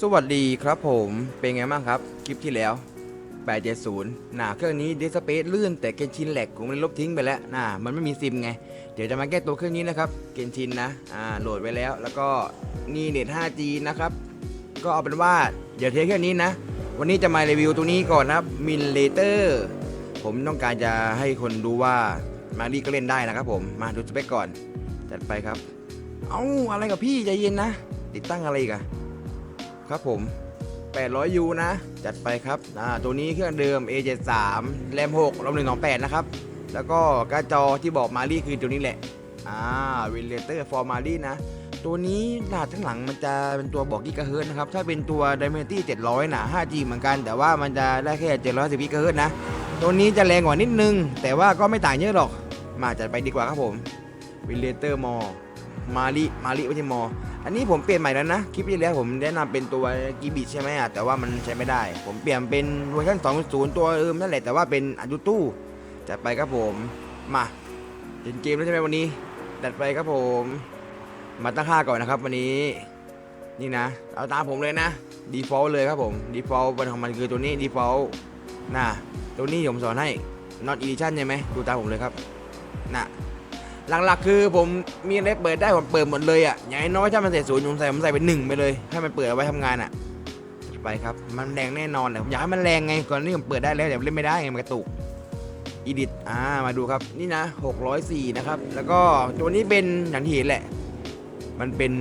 สวัสดีครับผมเป็นไงบ้างครับ คลิปที่แล้ว 870น่ะเครื่องนี้ดิสเปซลื่นแต่เกนชินแหลกผมเลยลบทิ้งไปแล้วน่ะมันไม่มีซิมไง เดี๋ยวจะมาแก้ตัวเครื่องนี้นะครับ เกนชินนะอ่าโหลดไว้แล้ว แล้วก็นี่เน็ต 5G นะครับ ก็เอาเป็นว่าเดี๋ยวเทสเครื่องนี้นะ วันนี้จะมารีวิวตัวนี้ก่อนนะครับมินเลเตอร์ผมต้องการจะให้คนดูว่ามารีก็เล่นได้นะครับผมมาดูสเปคก่อน จัดไปครับ เอ้าอะไรกับพี่ใจเย็นนะ ติดตั้งอะไรกอะ ครับผม 800ยูนะ จัดไปครับอ่าตัวนี้เครื่องเดิม A73 แรม6รอม128 นะครับ แล้วก็กร์ดจอที่บอกมารีคือตัวนี้แหละอ่าวินเลเตอร์ฟอร์มารีนะ ตัวนี้หน้าทั้างหลังมันจะเป็นตัวบอกกิกะเฮิรตซ์นะครับ ถ้าเป็นตัว Dimensity 700 นะ 5G เหมือนกัน แต่ว่ามันจะได้แค่ 710กิกะเฮิรตซ์นะ ตัวนี้จะแรงกว่านิดนึง แต่ว่าก็ไม่ต่างเยอะหรอก มาจัดไปดีกว่าครับผมวินเลเตอร์มอ มารีมารีไม่ใช่มอ อันนี้ผมเปลี่ยนใหม่แล้วนะ คลิปที่แล้วผมแนะนำเป็นตัวกีบิใช่ไหมอะแต่ว่ามันใช้ไม่ได้ ผมเปลี่ยนเป็นเวอร์ชัน2.0 ตัวเอิมนั่นแหละแต่ว่าเป็นอันยูตู้จัดไปครับผมมาเล่นเกมแล้วใช่ไหมวันนี้จัดไปครับผม มาตั้งค่าก่อนนะครับ วันนี้นี่นะ เอาตามผมเลยนะ default เลยครับผม default เป็นของมันคือตัวนี้ default น่ะตัวนี้ผมสอนให้ not edition ใช่ไหมดูตามผมเลยครับน่ะ หลักๆ คือผมมีอะไรเปิดได้ผมเปิดหมดเลยอะอย่างน้อยถ้ามันใส่ศูนย์ผมใส่ผมใส่เป็นหนึ่งไปเลยให้มันเปิดเอาไว้ทำงานอะไปครับมันแรงแน่นอนแหละผมอยากให้มันแรงไงก่อนนี้ผมเปิดได้แล้วแต่เล่นไม่ได้ไงมันกระตุกอีดิทอ่ามาดูครับนี่นะ 604 นะครับ แล้วก็ตัวนี้เป็นอย่างที่เห็นแหละ มันเป็น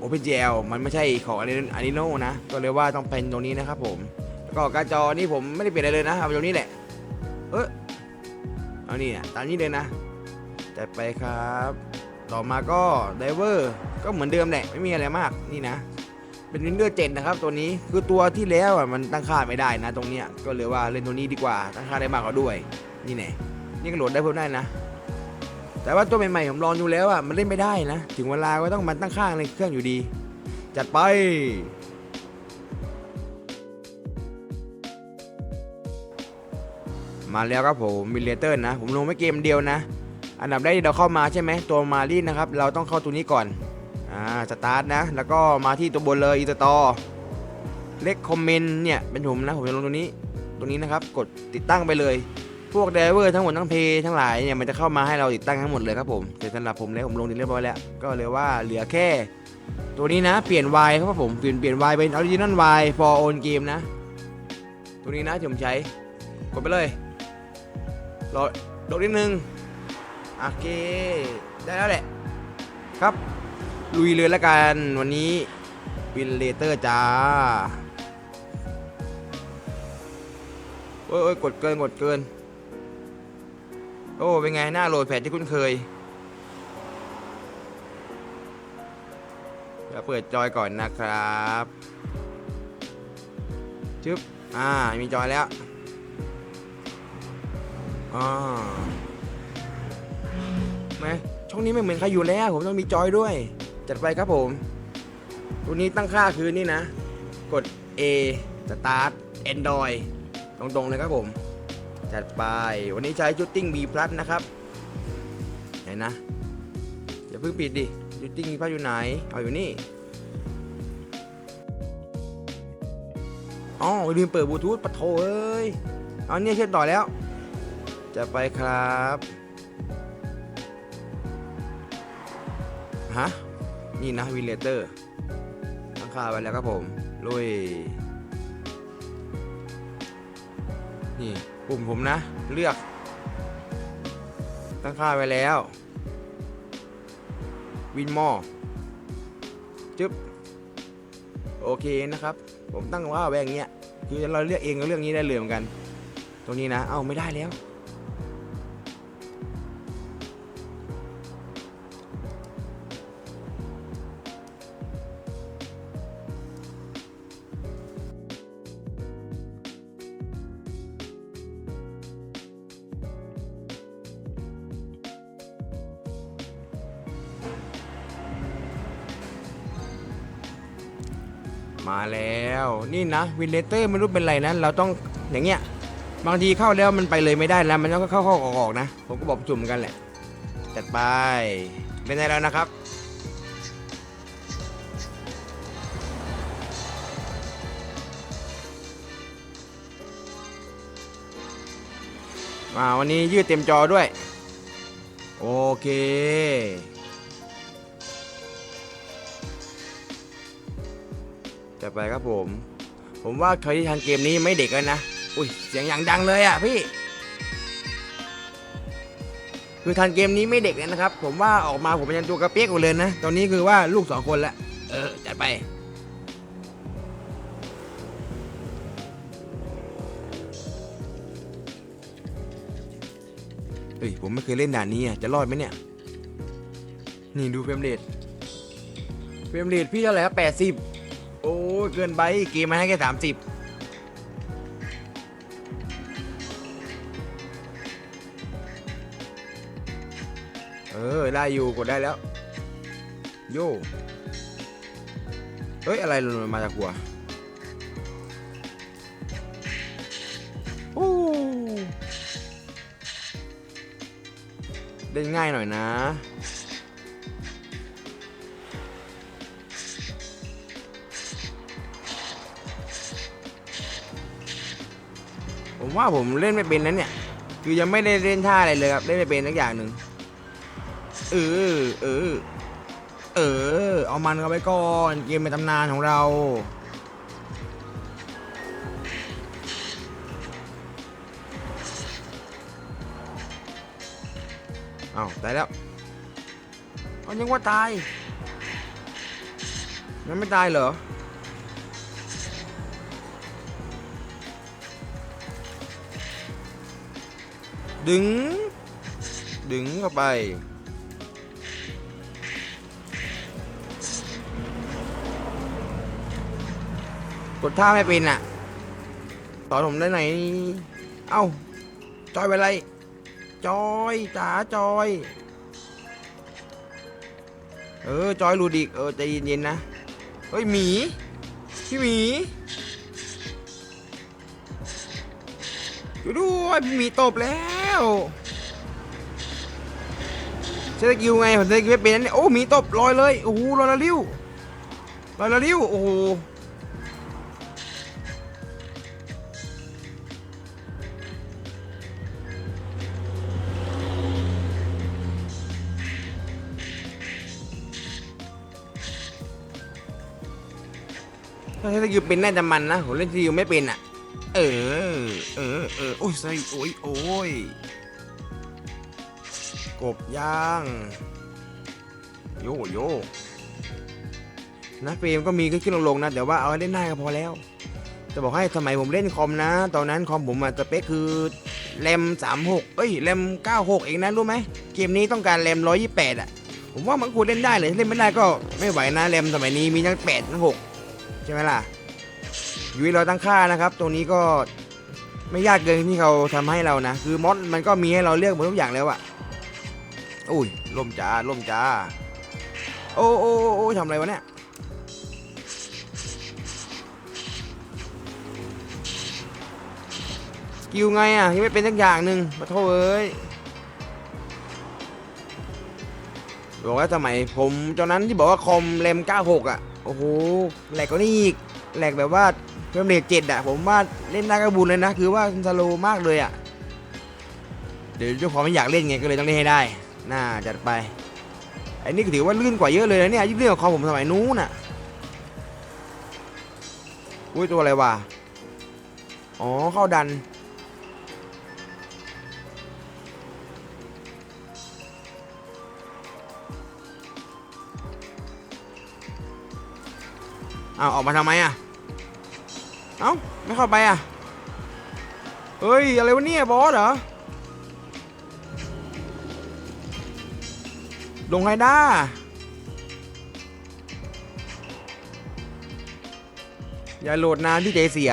OpenGL มันไม่ใช่ของอันนี้อันนี้โน่นะ ก็เลยว่าต้องเป็นตรงนี้นะครับผม แล้วก็การจอนี่ผมไม่ได้เปลี่ยนอะไรเลยนะเอาตรงนี้แหละ เออเอานี่นะตามนี้เลยนะ จัดไปครับ ต่อมาก็ไดเวอร์ก็เหมือนเดิมแหละไม่มีอะไรมากนี่นะ เป็นวินเดอร์เจ็นะครับตัวนี้คือตัวที่แล้วอะมันตั้งค่าไม่ได้นะ ตรงเนี้ยก็เลยว่าเล่นตัวนี้ดีกว่าตั้งค่าได้มากกว่าด้วย นี่แน่นี่ก็โหลดได้เพิ่มได้นะ แต่ว่าตัวใหม่ๆผมลองอยู่แล้วอะมันเล่นไม่ได้นะ ถึงเวลาก็ต้องมันตั้งค่าในเครื่องอยู่ดี จัดไปมาแล้วครับผมมิเลเตอร์นะ ผมลงไม่เกมเดียวนะ อันดับแรกที่เราเข้ามาใช่ไหมตัวมารีนนะครับ เราต้องเข้าตัวนี้ก่อนอ่าสตาร์ทนะ แล้วก็มาที่ตัวบนเลยอีตอเล็กคอมเมนต์เนี่ยเป็นผมนะผมจะลงตัวนี้ตัวนี้นะครับ กดติดตั้งไปเลย พวกไดเวอร์ทั้งหมดทั้งเพย์ทั้งหลายเนี่ยมันจะเข้ามาให้เราติดตั้งทั้งหมดเลยครับผมแต่สำหรับผมแล้วผมลงเรียบร้อยแล้ว ก็เลยว่าเหลือแค่ ตัวนี้นะเปลี่ยน Y ครับผมเปลี่ยนเปลี่ยน Y เป็น Original Y for own game นะ ตัวนี้นะที่ผมใช้กดไปเลยรอโดดนิดนึง โอเค ได้แล้วแหละ ครับ ลุยเลยละกัน วันนี้วินเลเตอร์จ้าโอ้ยโอ้ยกดเกิน กดเกิน โอ้ เป็นไง หน้าโหลดแผนที่คุ้นเคยเดี๋ยวเปิดจอยก่อนนะครับชึบอ่า มีจอยแล้ว อ่า ไหมช่องนี้ไม่เหมือนใครอยู่แล้ว ผมต้องมีจอยด้วย จัดไปครับผมตัวนี้ตั้งค่าคือนี่นะ กด A Start Android ตรงๆเลยครับผม จัดไป วันนี้ใช้ Shooting B Plus นะครับ ไหนนะ อย่าเพิ่งปิดดิ Shooting B Plus อยู่ไหน เอาอยู่นี่อ๋อลืมเปิดบลูทูธปะโถเอ้ย เอาเนี่ยเชื่อมต่อแล้ว จะไปครับ ฮะ นี่นะวินเลเตอร์ตั้งค่าไว้แล้วครับผมลุย นี่ปุ่มผมนะ เลือก ตั้งค่าไว้แล้ว วินมอจึ๊บ โอเคนะครับ ผมตั้งว่าไว้อย่างเงี้ย คือเราเลือกเองก็เรื่องนี้ได้เลยเหมือนกัน ตรงนี้นะ เอ้าไม่ได้แล้ว นี่นะวินเลเตอร์ไม่รู้เป็นไรนะ เราต้องอย่างเงี้ยบางทีเข้าแล้วมันไปเลยไม่ได้แล้ว มันต้องเข้าข้าออกอกนะ ผมก็บอกจุ่มกันแหละ จัดไป เป็นไงแล้วนะครับ มาวันนี้ยืดเต็มจอด้วย โอเคจัดไปครับผม ผมว่าใครที่ทางเกมนี้ไม่เด็กแล้วนะ อุ้ยเสียงอย่างดังเลยอะพี่ คือทันเกมนี้ไม่เด็กเลยนะครับ ผมว่าออกมาผมยังตัวกระเปียกอยู่เลยนะ ตอนนี้คือว่าลูกสองคนล้วเออจัดไป เฮ้ยผมไม่เคยเล่นด่านนี้อะ จะรอดไหมเนี่ย นี่ดูเฟรมเรท เฟรมเรทพี่เท่าไหร่ครับแปดสิบ ยเกินไปเกมมาให้แค่สามสิบเออได้อยู่กดได้แล้ว โย่เฮ้ย อะไรหล่นมาจากหัวโอ้เล่นง่ายหน่อยนะ ว่าผมเล่นไม่เป็นนั้นเนี่ย คือยังไม่ได้เล่นท่าอะไรเลยครับ เล่นไม่เป็นสักอย่างหนึ่งเออเออเออ เอามันเข้าไปก่อน เกมในตำนานของเรา เอาตายแล้วเอายังว่าตายยังไม่ตายเหรอ ดึง ดึงเข้าไป กดท่าไม่เป็นอะสอนผมได้ไหน เอ้า จอยไปไร จอยจ๋าจอย เออ จอยหลุดอีกเออใจเย็นๆนะ เฮ้ยหมี พี่หมีอยู่ด้วยพี่หมีตบแล้ว เซตกิวไงผมเซตกิวไม่เป็นเนี่ยโอ้หมีตบลอยเลยโอ้โหลอยละลิ้วลอยละลิ้วโอ้โหถ้าเซตกิวเป็นน่าจะมันนะผมเล่นซีกิวไม่เป็นอะ เออ เออ เออ โอ้ยใส่โอ้ยโอ้ยกบย่าง โยโย่นะเฟรมก็มีขึ้นขึ้นลงนะแต่ว่าเอาเล่นได้ก็พอแล้ว จะบอกให้สมัยผมเล่นคอมนะ ตอนนั้นคอมผมอะสเปคคือแรม36 เอ้ยแรม96 เองนะรู้ไหมเกมนี้ต้องการแรม128 อะ ผมว่ามันควรเล่นได้เลยเล่นไม่ได้ก็ไม่ไหวนะแรมสมัยนี้มีทั้ง8ทั้ง6ใช่ไหมล่ะ อยู่ที่เราตั้งค่านะครับ ตรงนี้ก็ไม่ยากเกินที่เขาทำให้เรานะ คือมอดมันก็มีให้เราเลือกหมดทุกอย่างแล้วอะอุ้ยล่มจ้าล่มจ้า โอ้โอ้โอ้ทำอะไรวะเนี่ยสกิลไงอะยังไม่เป็นสักอย่างหนึ่งมาโทษเอ้ยบอกว่าสมัยผมตอนนั้นที่บอกว่าคอมแรม96 อะ โอ้โหแหลกกว่านี้อีกแหลกแบบว่า เฟรมเรทเจ็ดอะผมว่าเล่นได้ก็บุญเลยนะ คือว่าสโลมากเลยอะ เดี๋ยวเจ้าของไม่อยากเล่นไงก็เลยต้องเล่นให้ได้ น่าจัดไปไอ้นี่ถือว่าลื่นกว่าเยอะเลยนะเนี่ยยิ่งเรื่องของผมสมัยนู้นน่ะอุ้ยตัวอะไรวะอ๋อเข้าดันเอาออกมาทำไมอะ เอ้า ไม่เข้าไปอะ เฮ้ย อะไรวะเนี่ย บอสเหรอ ลงไฮด้าอย่าโหลดนานที่ใจเสีย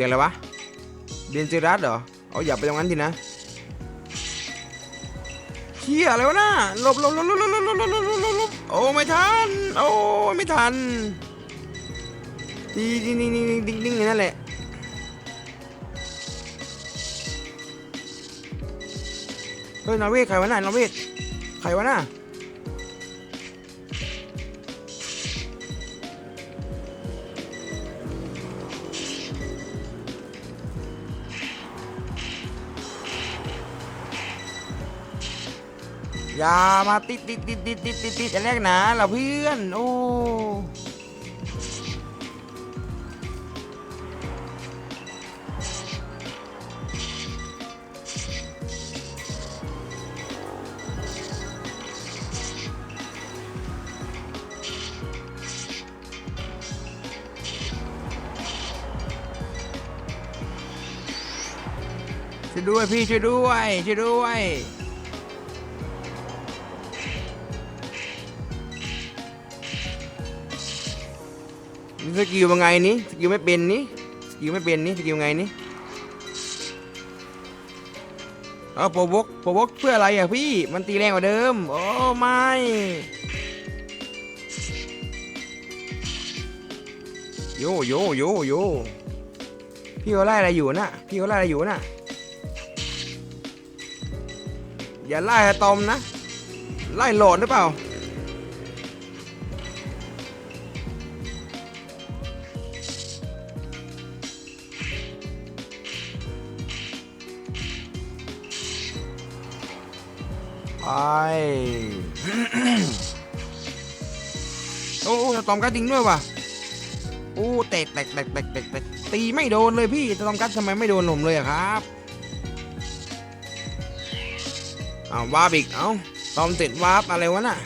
สียงอะไรวะ เดนเจรัสเหรอ เอาอย่าไปตรงนั้นทีนะเฮียอะไรวะน่ะหลบหลบหลบหลบหลบหลบหลบหลบหลบโอ้ไม่ทัน โอ้ไม่ทันดีดีนี่นี่ดิ้งดิ้งอย่างนั่นแหละเฮ้ยนอร์เวย์ใครวะน่ะนอร์เวย์ใครวะน่ะ อย่ามาติดติดติดติดติดติดติดอันแรกนะเราเพื่อนโอ้ช่วยด้วยพี่ช่วยด้วยช่วยด้วย สกิลยังไงนี่สกิลไม่เป็นนี่สกิลไม่เป็นนี่สกิลไงนี่เอาโปรบกโปรบกเพื่ออะไรอะพี่ มันตีแรงกว่าเดิม โอ้ไม่โยโยโยโยพี่เขาไล่อะไรอยู่น่ะพี่เขาไล่อะไรอยู่น่ะอย่าไล่อตอมนะ ไล่โหลดหรือเปล่า โอ้สตอมกัดจริงด้วยว่ะโอ้แตกแตกแตกแตกแตกแตกตีไม่โดนเลยพี่สตอมกัดทำไมไม่โดนผมเลยอะครับอ้าวาร์ปอีกเอาตอมติดวาร์ปอะไรวะน่ะ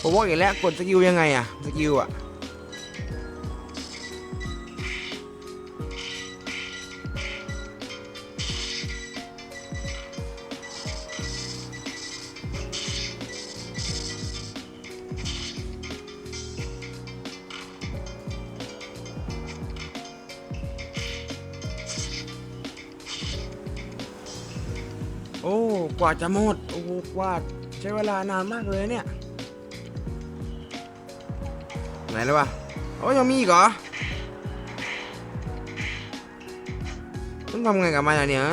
ผมว่าอีกแล้วกดสกิลยังไงอะสกิลอะ ว่าจะหมดโอ้กว่าใช้เวลานานมากเลยเนี่ย ไหนแล้ววะโอ้ยังมีอีกเหรอต้องทำไงกับมันอะเนี่ย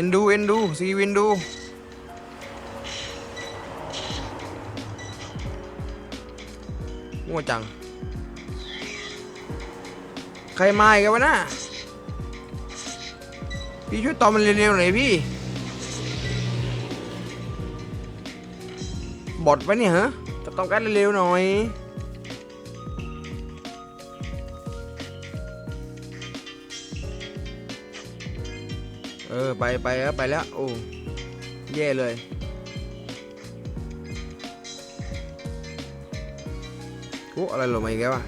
อ็นดูเอ็นดูซีวินดูงัวจัง ใครมาอีกวะนะพี่ช่วยตอบมันเร็วๆหน่อยพี่ บอดไปะเนี่ยฮะจะต้องการเร็วๆหน่อย เออ ไปไปแล้วไปแล้ว โอ้ แย่เลย โอ้ อะไรหล่นมาอีกแล้วอะ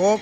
กบ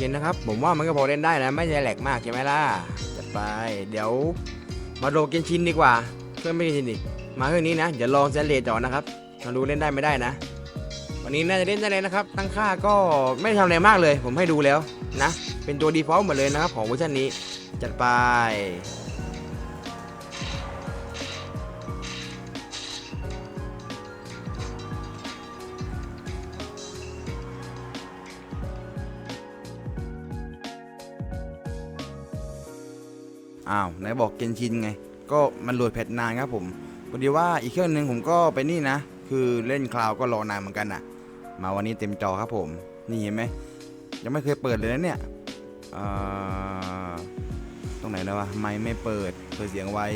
โอเคนะครับ ผมว่ามันก็พอเล่นได้นะ ไม่ใช่แหลกมากใช่ไหมล่ะจัดไป เดี๋ยว มาโลเกนชินดีกว่าเพื่อไม่กินชินดิมาเครื่องนี้นะเดี๋ยวลองเซนเลจจอนะครับมาดูเล่นได้ไม่ได้นะ วันนี้น่าจะเล่นได้เลยนะครับ ตั้งค่าก็ไม่ทำอะไรมากเลย ผมให้ดูแล้วนะ เป็นตัวดีฟอลต์หมดเลยนะครับของเวอร์ชันนี้ จัดไป อ้าวไหนบอกเกนชินไง ก็มันโหลดแพทนานครับผมพอดีว่าอีกเครื่องหนึ่งผมก็ไปนี่นะ คือเล่นคลาวก็รอนานเหมือนกันอะ มาวันนี้เต็มจอครับผม นี่เห็นไหมยังไม่เคยเปิดเลยนะเนี่ยอ่าตรงไหนแล้ววะไม่ไม่เปิด เปิดเสียงไว้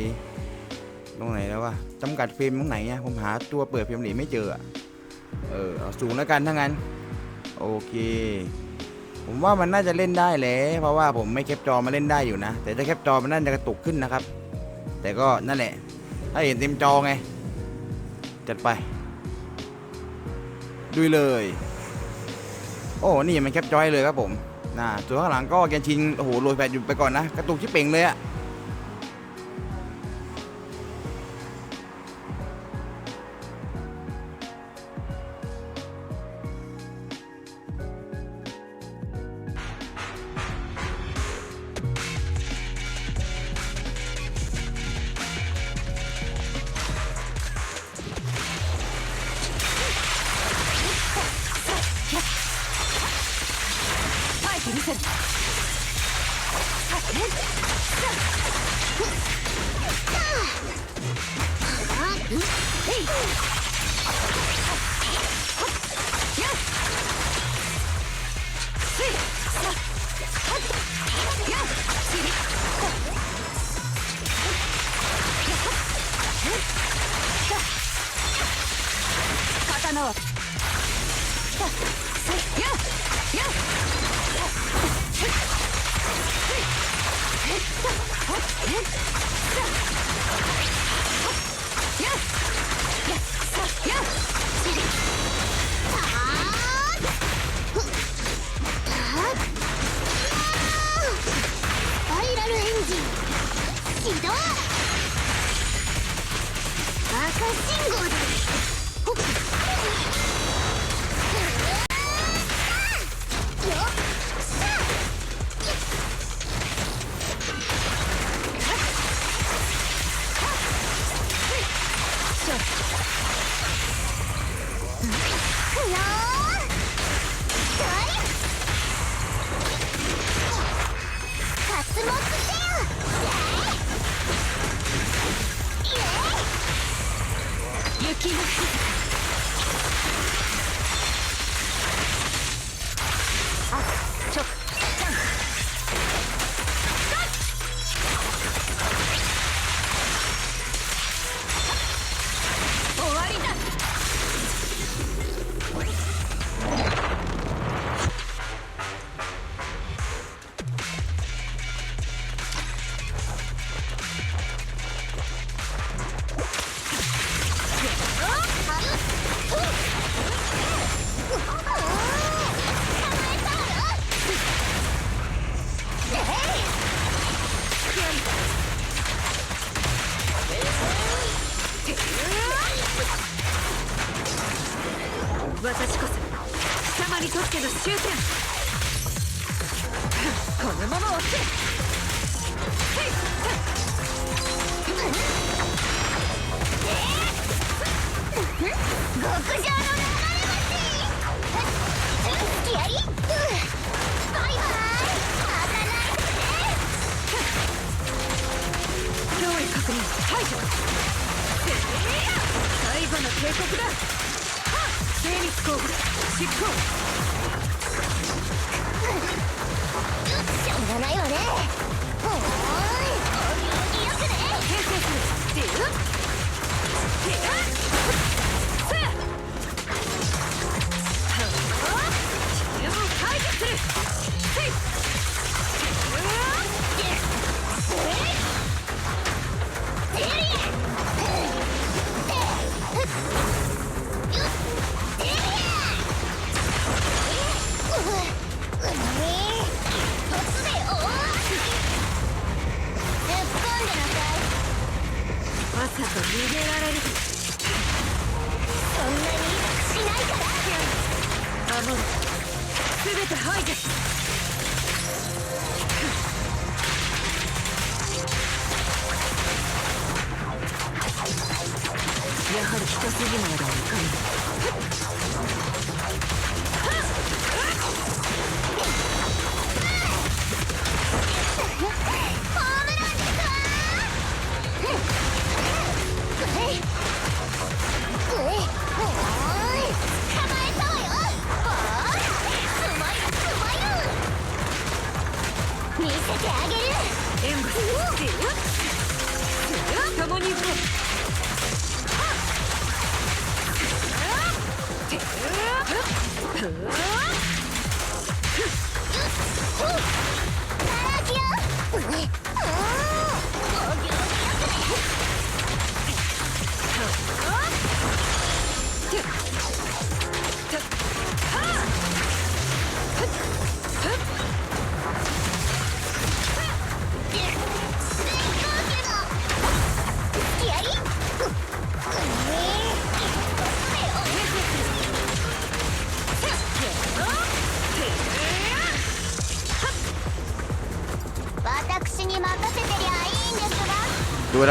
ตรงไหนแล้ววะจำกัดเฟรมตรงไหนอะผมหาตัวเปิดเฟรมหลีไม่เจออะเออเอาสูงแล้วกันถ้างั้น โอเค ผมว่ามันน่าจะเล่นได้แหละเพราะว่าผมไม่แคปจอมาเล่นได้อยู่นะ แต่ถ้าแคปจอมันน่าจะกระตุกขึ้นนะครับ แต่ก็นั่นแหละ ถ้าเห็นเต็มจอไง จัดไปดูเลย โอ้ นี่มันแคปจอยเลยครับผมน่าส่วนข้างหลังก็แกนชินโอ้โหโรยแฟดอยู่ไปก่อนนะ กระตุกชิบเป่งเลยอะ 刀を赤信号だほっこのまま追って極上の流れ星付き合いバイバイまたない。脅威確認？排除最後の警告だ。精密工具。執行。らないわね。おーい。お行儀よくね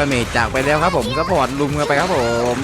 ดาเมจจากไปแล้วครับผมซัพพอร์ตลุมกันไปครับผม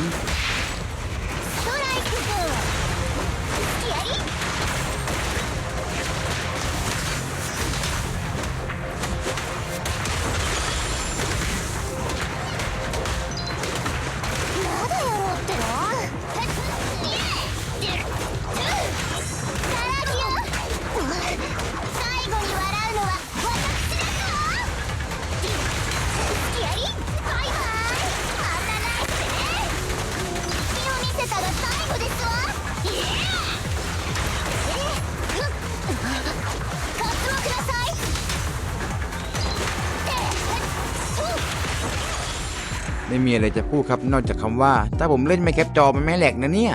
ไม่มีอะไรจะพูดครับนอกจากคำว่า ถ้าผมเล่นไม่แคปจอมันไม่แหลกนะเนี่ย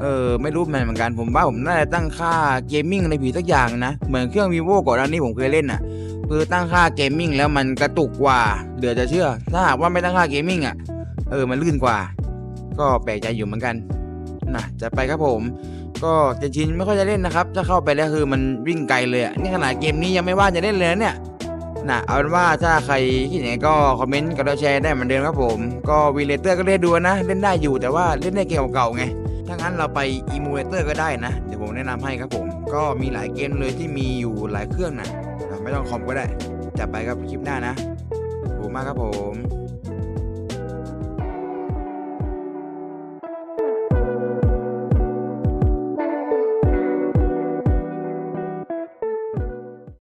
เออไม่รู้มันเหมือนกันผมว่าผมน่าจะตั้งค่าเกมมิ่งในผีสักอย่างนะ เหมือนเครื่อง vivo ก่อนหน้านี้ผมเคยเล่นอะคือตั้งค่าเกมมิ่งแล้วมันกระตุกกว่าเดือจะเชื่อ ถ้าหากว่าไม่ตั้งค่าเกมมิ่งอะเออมันลื่นกว่า ก็แปลกใจอยู่เหมือนกันนะจะไปครับผม ก็จนชินไม่ค่อยจะเล่นนะครับถ้าเข้าไปแล้วคือมันวิ่งไกลเลยอะนี่ขนาดเกมนี้ยังไม่ว่าจะเล่นเลยเนี่ย นะเอาเป็นว่าถ้าใครคิดยังไงก็คอมเมนต์กับเราแชร์ได้เหมือนเดิมครับผม ก็วีเลเตอร์ก็เล่นดูนะ เล่นได้อยู่แต่ว่าเล่นได้เกมเก่าไง ถ้างั้นเราไปอีมูเลเตอร์ก็ได้นะ เดี๋ยวผมแนะนำให้ครับผม ก็มีหลายเกมเลยที่มีอยู่หลายเครื่องนะไม่ต้องคอมก็ได้จะไปครับคลิปหน้านะขอบคุณมากครับผม